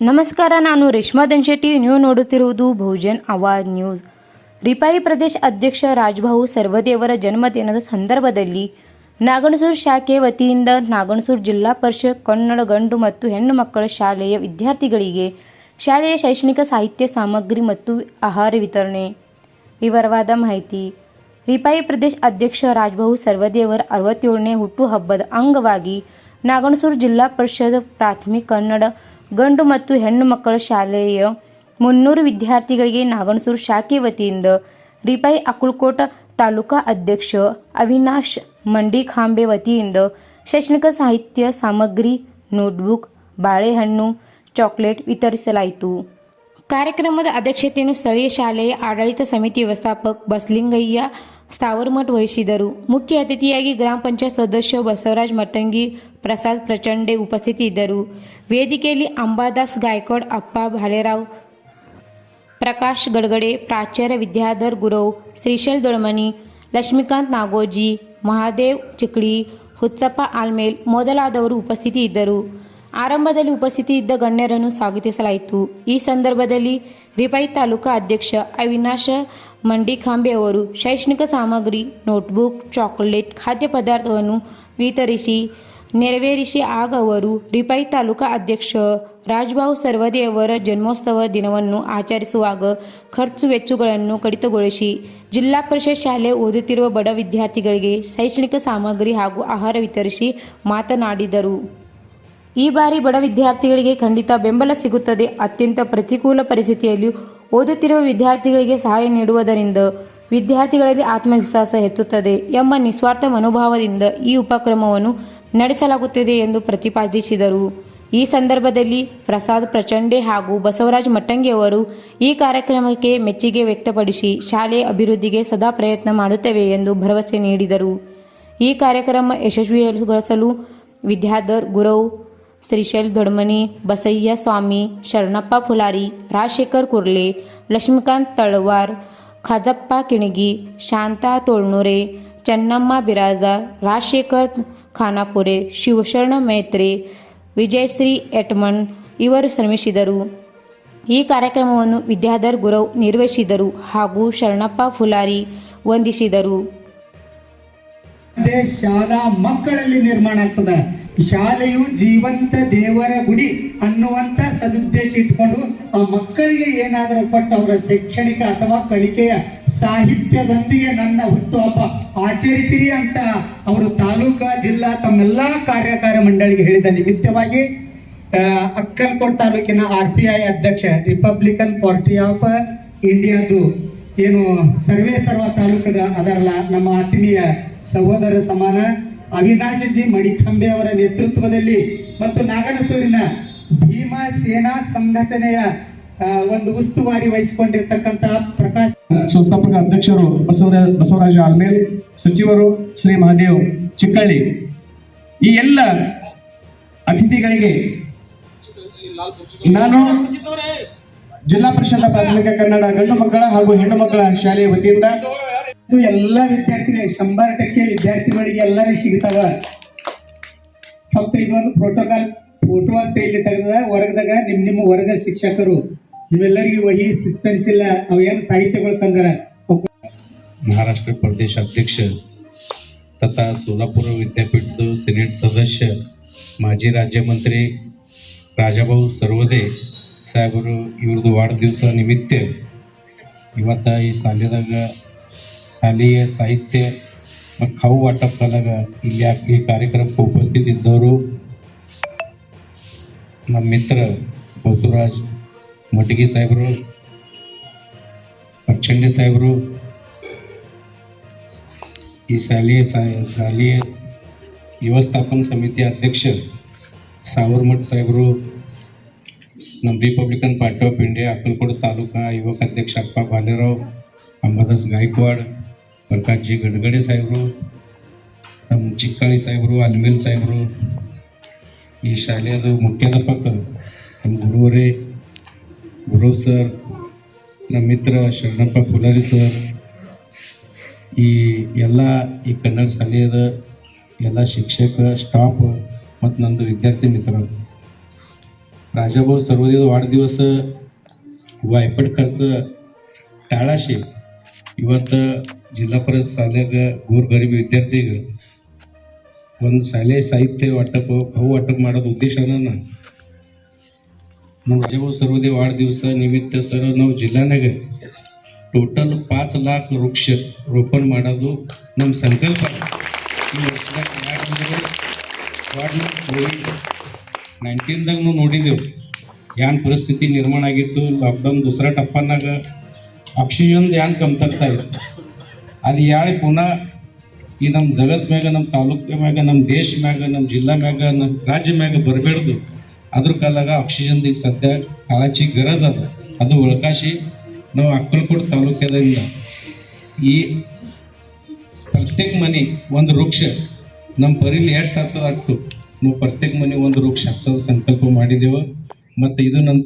ನಮಸ್ಕಾರ, ನಾನು ರೇಷ್ಮಾ ದನ್ಶೆಟ್ಟಿ ನೀವು ನೋಡುತ್ತಿರುವುದು ಬಹುಜನ್ ಅವಾರ್ ನ್ಯೂಸ್. ರಿಪಾಯಿ ಪ್ರದೇಶ ಅಧ್ಯಕ್ಷ ರಾಜ್ಭಾವು ಸರ್ವದೇವರ ಜನ್ಮದಿನದ ಸಂದರ್ಭದಲ್ಲಿ ನಾಗಣಸೂರು ಶಾಖೆ ವತಿಯಿಂದ ನಾಗಣಸೂರು ಜಿಲ್ಲಾ ಪರಿಷತ್ ಕನ್ನಡ ಗಂಡು ಮತ್ತು ಹೆಣ್ಣು ಮಕ್ಕಳ ಶಾಲೆಯ ವಿದ್ಯಾರ್ಥಿಗಳಿಗೆ ಶಾಲೆಯ ಶೈಕ್ಷಣಿಕ ಸಾಹಿತ್ಯ ಸಾಮಗ್ರಿ ಮತ್ತು ಆಹಾರ ವಿತರಣೆ. ವಿವರವಾದ ಮಾಹಿತಿ. ರಿಪಾಯಿ ಪ್ರದೇಶ ಅಧ್ಯಕ್ಷ ರಾಜ್ಭಾವು ಸರ್ವದೇವರ ಅರವತ್ತೇಳನೇ ಹುಟ್ಟುಹಬ್ಬದ ಅಂಗವಾಗಿ ನಾಗಣಸೂರು ಜಿಲ್ಲಾ ಪರಿಷತ್ ಪ್ರಾಥಮಿಕ ಕನ್ನಡ ಗಂಡು ಮತ್ತು ಹೆಣ್ಣು ಮಕ್ಕಳ ಶಾಲೆಯ ಮುನ್ನೂರು ವಿದ್ಯಾರ್ಥಿಗಳಿಗೆ ನಾಗಣಸೂರು ಶಾಖೆ ವತಿಯಿಂದ ರಿಪಾಯಿ ಅಕುಲ್ಕೋಟ ತಾಲೂಕಾ ಅಧ್ಯಕ್ಷ ಅವಿನಾಶ್ ಮಂಡಿಖಾಂಬೆ ವತಿಯಿಂದ ಶೈಕ್ಷಣಿಕ ಸಾಹಿತ್ಯ ಸಾಮಗ್ರಿ, ನೋಟ್ಬುಕ್, ಬಾಳೆಹಣ್ಣು, ಚಾಕ್ಲೇಟ್ ವಿತರಿಸಲಾಯಿತು. ಕಾರ್ಯಕ್ರಮದ ಅಧ್ಯಕ್ಷತೆಯನ್ನು ಸ್ಥಳೀಯ ಶಾಲೆಯ ಆಡಳಿತ ಸಮಿತಿ ವ್ಯವಸ್ಥಾಪಕ ಬಸಲಿಂಗಯ್ಯ ಸ್ಥಾವರಮಠ ವಹಿಸಿದರು. ಮುಖ್ಯ ಅತಿಥಿಯಾಗಿ ಗ್ರಾಮ ಪಂಚಾಯತ್ ಸದಸ್ಯ ಬಸವರಾಜ್ ಮಟ್ಟಂಗಿ ಪ್ರಸಾದ್ ಪ್ರಚಂಡೆ ಉಪಸ್ಥಿತಿ ಇದ್ದರು ವೇದಿಕೆಯಲ್ಲಿ ಅಂಬಾದಾಸ್ ಗಾಯಕ್ವಾಡ್ ಅಪ್ಪ ಭಾಲೆರಾವ್ ಪ್ರಕಾಶ್ ಗಡಗಡೆ, ಪ್ರಾಚಾರ್ಯ ವಿದ್ಯಾಧರ್ ಗುರವ್ ಶ್ರೀಶೈಲ್ ದೊಳಮನಿ, ಲಕ್ಷ್ಮೀಕಾಂತ್ ನಾಗೋಜಿ, ಮಹಾದೇವ್ ಚಿಕ್ಳಿ ಹುತ್ಸಪ್ಪ ಆಲ್ಮೇಲ್ ಮೊದಲಾದವರು ಉಪಸ್ಥಿತಿ ಇದ್ದರು ಆರಂಭದಲ್ಲಿ ಉಪಸ್ಥಿತಿ ಇದ್ದ ಗಣ್ಯರನ್ನು ಸ್ವಾಗತಿಸಲಾಯಿತು. ಈ ಸಂದರ್ಭದಲ್ಲಿ ರಿಪೈ ತಾಲೂಕಾ ಅಧ್ಯಕ್ಷ ಅವಿನಾಶ ಮಂಡಿಖಾಂಬೆ ಅವರು ಶೈಕ್ಷಣಿಕ ಸಾಮಗ್ರಿ, ನೋಟ್ಬುಕ್, ಚಾಕೊಲೇಟ್, ಖಾದ್ಯ ಪದಾರ್ಥವನ್ನು ವಿತರಿಸಿ ನೆರವೇರಿಸಿ ಆಗ ಅವರು ರಿಪಾಯಿ ತಾಲೂಕಾ ಅಧ್ಯಕ್ಷ ರಾಜ್ಭಾವ್ ಸರ್ವದೆ ಅವರ ಜನ್ಮೋತ್ಸವ ದಿನವನ್ನು ಆಚರಿಸುವಾಗ ಖರ್ಚು ವೆಚ್ಚಗಳನ್ನು ಕಡಿತಗೊಳಿಸಿ ಜಿಲ್ಲಾ ಪರಿಷತ್ ಶಾಲೆ ಓದುತ್ತಿರುವ ಬಡ ವಿದ್ಯಾರ್ಥಿಗಳಿಗೆ ಶೈಕ್ಷಣಿಕ ಸಾಮಗ್ರಿ ಹಾಗೂ ಆಹಾರ ವಿತರಿಸಿ ಮಾತನಾಡಿದರು. ಈ ಬಾರಿ ಬಡ ವಿದ್ಯಾರ್ಥಿಗಳಿಗೆ ಖಂಡಿತ ಬೆಂಬಲ ಸಿಗುತ್ತದೆ. ಅತ್ಯಂತ ಪ್ರತಿಕೂಲ ಪರಿಸ್ಥಿತಿಯಲ್ಲಿ ಓದುತ್ತಿರುವ ವಿದ್ಯಾರ್ಥಿಗಳಿಗೆ ಸಹಾಯ ನೀಡುವುದರಿಂದ ವಿದ್ಯಾರ್ಥಿಗಳಲ್ಲಿ ಆತ್ಮವಿಶ್ವಾಸ ಹೆಚ್ಚುತ್ತದೆ ಎಂಬ ನಿಸ್ವಾರ್ಥ ಮನೋಭಾವದಿಂದ ಈ ಉಪಕ್ರಮವನ್ನು ನಡೆಸಲಾಗುತ್ತಿದೆ ಎಂದು ಪ್ರತಿಪಾದಿಸಿದರು. ಈ ಸಂದರ್ಭದಲ್ಲಿ ಪ್ರಸಾದ್ ಪ್ರಚಂಡೆ ಹಾಗೂ ಬಸವರಾಜ್ ಮಟ್ಟಂಗಿ ಅವರು ಈ ಕಾರ್ಯಕ್ರಮಕ್ಕೆ ಮೆಚ್ಚುಗೆ ವ್ಯಕ್ತಪಡಿಸಿ ಶಾಲೆ ಅಭಿವೃದ್ಧಿಗೆ ಸದಾ ಪ್ರಯತ್ನ ಮಾಡುತ್ತೇವೆ ಎಂದು ಭರವಸೆ ನೀಡಿದರು. ಈ ಕಾರ್ಯಕ್ರಮ ಯಶಸ್ವಿಗೊಳಿಸಲು ವಿದ್ಯಾಧರ್ ಗುರವ್, ಶ್ರೀಶೈಲ್ ದೊಡ್ಮನಿ, ಬಸಯ್ಯ ಸ್ವಾಮಿ, ಶರಣಪ್ಪ ಫುಲಾರಿ ರಾಜಶೇಖರ್ ಕುರ್ಲೆ, ಲಕ್ಷ್ಮೀಕಾಂತ್ ತಳವಾರ್, ಖಜಪ್ಪ ಕಿಣಗಿ, ಶಾಂತಾ ತೋಳ್ನೂರೆ, ಚೆನ್ನಮ್ಮ ಬಿರಾಜ, ರಾಜಶೇಖರ್ ಖಾನಾಪುರೆ ಶಿವಶರಣ ಮೇತ್ರೆ ವಿಜಯಶ್ರೀ ಎಟ್ಮಣ್ ಇವರು ಶ್ರಮಿಸಿದರು. ಈ ಕಾರ್ಯಕ್ರಮವನ್ನು ವಿದ್ಯಾಧರ್ ಗುರವ್ ನಿರ್ವಹಿಸಿದರು ಹಾಗೂ ಶರಣಪ್ಪ ಫುಲಾರಿ ವಂದಿಸಿದರು. ಶಾಲಾ ಮಕ್ಕಳಲ್ಲಿ ನಿರ್ಮಾಣ ಆಗ್ತದ. ಶಾಲೆಯು ಜೀವಂತ ದೇವರ ಗುಡಿ ಅನ್ನುವಂತ ಸದುದ್ದೇಶ ಇಟ್ಕೊಂಡು ಆ ಮಕ್ಕಳಿಗೆ ಏನಾದರೂ ಕೊಟ್ಟು ಅವರ ಶೈಕ್ಷಣಿಕ ಅಥವಾ ಕಲಿಕೆಯ ಸಾಹಿತ್ಯದೊಂದಿಗೆ ನನ್ನ ಹುಟ್ಟುಹಬ್ಬ. ಆಚರಿಸಿರಿ ಅಂತ ಅವರು ತಾಲೂಕಾ, ಜಿಲ್ಲಾ ತಮ್ಮೆಲ್ಲಾ ಕಾರ್ಯಕಾರಿ ಮಂಡಳಿಗೆ ಹೇಳಿದ ನಿಮಿತ್ತವಾಗಿ ಅಕ್ಕಲ್ಕೋಟ್ ತಾಲೂಕಿನ ಆರ್ ಪಿ ಐ ಅಧ್ಯಕ್ಷ ರಿಪಬ್ಲಿಕನ್ ಪಾರ್ಟಿ ಆಫ್ ಇಂಡಿಯಾದು ಏನು ಸರ್ವೇ ಸರ್ವ ತಾಲೂಕದ ಅದರಲ್ಲ, ನಮ್ಮ ಆತ್ಮೀಯ ಸಹೋದರ ಸಮಾನ ಅವಿನಾಶಜಿ ಮಡಿಕಂಬೆ ಅವರ ನೇತೃತ್ವದಲ್ಲಿ ಮತ್ತು ನಾಗನಸೂರಿನ ಭೀಮಾ ಸೇನಾ ಸಂಘಟನೆಯ ಒಂದು ಉಸ್ತುವಾರಿ ವಹಿಸಿಕೊಂಡಿರ್ತಕ್ಕಂತ ಪ್ರಕಾಶ್ ಸಂಸ್ಥಾಪಕ ಅಧ್ಯಕ್ಷರು ಬಸವರಾಜ ಬಸವರಾಜ ಆಲ್ಮೇಲ್ ಸಚಿವರು ಶ್ರೀ ಮಹಾದೇವ್ ಚಿಕ್ಕಳ್ಳಿ. ಈ ಎಲ್ಲ ಅತಿಥಿಗಳಿಗೆ ನಾನು ಜಿಲ್ಲಾ ಪರಿಷತ್ ಪ್ರಾಥಮಿಕ ಕನ್ನಡ ಗಂಡು ಮಕ್ಕಳ ಹಾಗೂ ಹೆಣ್ಣು ಮಕ್ಕಳ ಶಾಲೆಯ ವತಿಯಿಂದ ಎಲ್ಲ ವಿದ್ಯಾರ್ಥಿಗಳಿಗೆ ಶಂಬರ್ ಟಕ್ಕೆ ವಿದ್ಯಾರ್ಥಿಗಳಿಗೆ ಎಲ್ಲರೂ ಸಿಗ್ತಾವ ಫಕ್ತ ಇದೊಂದು ಪ್ರೋಟೋಕಾಲ್ ಫೋಟೋ ಅಂತ ಇಲ್ಲಿ ತೆಗೆದ ವರ್ಗದಾಗ ನಿಮ್ ನಿಮ್ಮ ವರ್ಗ ಶಿಕ್ಷಕರು ನಿಮ್ಮೆಲ್ಲರಿಗೂ ವಹಿ ಸಿಸ್ಪೆನ್ಸ್ ಇಲ್ಲ ಅವೇನು ಸಾಹಿತ್ಯಗಳು ತಂದರ? ಮಹಾರಾಷ್ಟ್ರ ಪ್ರದೇಶ ಅಧ್ಯಕ್ಷ ತಥಾ ಸೋಲಾಪುರ ವಿದ್ಯಾಪೀಠದ ಸಿನೆಟ್ ಸದಸ್ಯ, ಮಾಜಿ ರಾಜ್ಯಮಂತ್ರಿ ರಾಜಾಭಾವು ಸರ್ವದೇ ಸಾಹೇಬರು ಇವ್ರದ್ದು ವಾರ ದಿವಸ ನಿಮಿತ್ತ ಇವತ್ತ ಈ ಶಾಲೆದಾಗ ಶಾಲೆಯ ಸಾಹಿತ್ಯ ಮತ್ತು ವಾಟಪ್ ವಾಟಪ್ದಾಗ ಇಲ್ಲಿ ಈ ಕಾರ್ಯಕ್ರಮಕ್ಕೆ ಉಪಸ್ಥಿತಿದ್ದವರು ನಮ್ಮ ಮಿತ್ರ ಬಸವರಾಜ್ ಮಟಗಿ ಸಾಹೇಬರು ಪಚ್ಚಂಡೆ ಸಾಹೇಬರು ಈ ಶಾಲೆಯ ಸಾ- ಶಾಲೆಯ ವ್ಯವಸ್ಥಾಪನ ಸಮಿತಿ ಅಧ್ಯಕ್ಷ ಸಾವರ್ಮಠ್ ಸಾಹೇಬರು ನಮ್ಮ Republican Party of India Akkalkot taluka ಯುವಕ ಅಧ್ಯಕ್ಷ ಅಪ್ಪ ಬಾಲೇರಾವ್ ಅಂಬಾದಾಸ್ ಗಾಯಕ್ವಾಡ್ ಪ್ರಕಾಶ್ ಜಿ ಗಡಗಡೆ ಸಾಹೇಬರು ನಮ್ಮ ಚಿಕ್ಕಾಳಿ ಸಾಹೇಬರು ಅಲ್ಮೇಲ್ ಸಾಹೇಬರು ಈ ಶಾಲೆಯದು ಮುಖ್ಯಾಧ್ಯಾಪಕರು ನಮ್ಮ ಗುರುವರೇ ಗುರು ಸರ್, ನಮ್ಮ ಮಿತ್ರ ಶರಣಪ್ಪ ಪುಲರಿ ಸರ್, ಈ ಎಲ್ಲ ಈ ಕನ್ನಡ ಶಾಲೆಯದ ಎಲ್ಲ ಶಿಕ್ಷಕ ಸ್ಟಾಫ್ ಮತ್ತು ನಂದು ವಿದ್ಯಾರ್ಥಿ ಮಿತ್ರರು. ರಾಜಾಭಾऊ ಸರ್ವೋದಯದ ವಾढದಿವಸ ವಾಯ್ಪಟ್ ಖರ್ಚು ಟಾಳಾಶಿ ಇವತ್ತು ಜಿಲ್ಲಾ ಪರಿಷತ್ ಶಾಲೆಯಾಗ ಗೂರ್ ಗರೀಬ್ ವಿದ್ಯಾರ್ಥಿಗೆ ಒಂದು ಶಾಲೆ ಸಾಹಿತ್ಯ ವಾಟಪ್ ಬಹು ಒಟ್ಟಕ್ಕೆ ಮಾಡೋದು ಉದ್ದೇಶನ माझे सर्वदे ದಿವಸ ನಿಮಿತ್ತ ಸರ್ ನಾವು ಜಿಲ್ಲಾನಾಗ ಟೋಟಲ್ ಪಾಚ್ ಲಾಖ್ ವೃಕ್ಷ ರೋಪಣ ಮಾಡೋದು ನಮ್ಮ ಸಂಕಲ್ಪ. ಕೋವಿಡ್ ನೈನ್ಟೀನ್ದಾಗೂ ನೋಡಿದೆವು. ಏನು ಪರಿಸ್ಥಿತಿ ನಿರ್ಮಾಣ ಆಗಿತ್ತು ಲಾಕ್ಡೌನ್ ದುಸರಾ ಟಪ್ಪನಾಗ ಆಕ್ಸಿಜನ್ದು ಏನು ಕಮ್ತರ್ತಾ ಇತ್ತು ಅದು ಯಾಳೆ ಪುನಃ ಈ ನಮ್ಮ ಜಗತ್ ಮ್ಯಾಗ ನಮ್ಮ ತಾಲೂಕು ಮ್ಯಾಗ ನಮ್ಮ ದೇಶ ಮ್ಯಾಗ ನಮ್ಮ ಜಿಲ್ಲಾ ಮ್ಯಾಗ ನಮ್ಮ ರಾಜ್ಯ ಮ್ಯಾಗ ಬರಬೇಡ್ದು. ಅದ್ರ ಕಾಲಾಗ ಆಕ್ಸಿಜನ್ ಈಗ ಸದ್ಯ ಕಾಳಚಿ ಗರಜ್ ಅದ. ಅದು ಒಳಕಾಶಿ ನಾವು ಅಕ್ಕಲ್ಕೋಟ್ ತಾಲೂಕದಿಂದ ಈ ಪ್ರತ್ಯೇಕ ಮನೆ ಒಂದು ವೃಕ್ಷ ನಮ್ಮ ಪರಿಲಿ ಎಷ್ಟು ಆಗ್ತದ ಅಷ್ಟು. ನಾವು ಪ್ರತ್ಯೇಕ ಮನೆ ಒಂದು ವೃಕ್ಷ ಹಚ್ಚೋದು ಸಂಕಲ್ಪ ಮಾಡಿದೆವು ಮತ್ತು ಇದು ನನ್ನ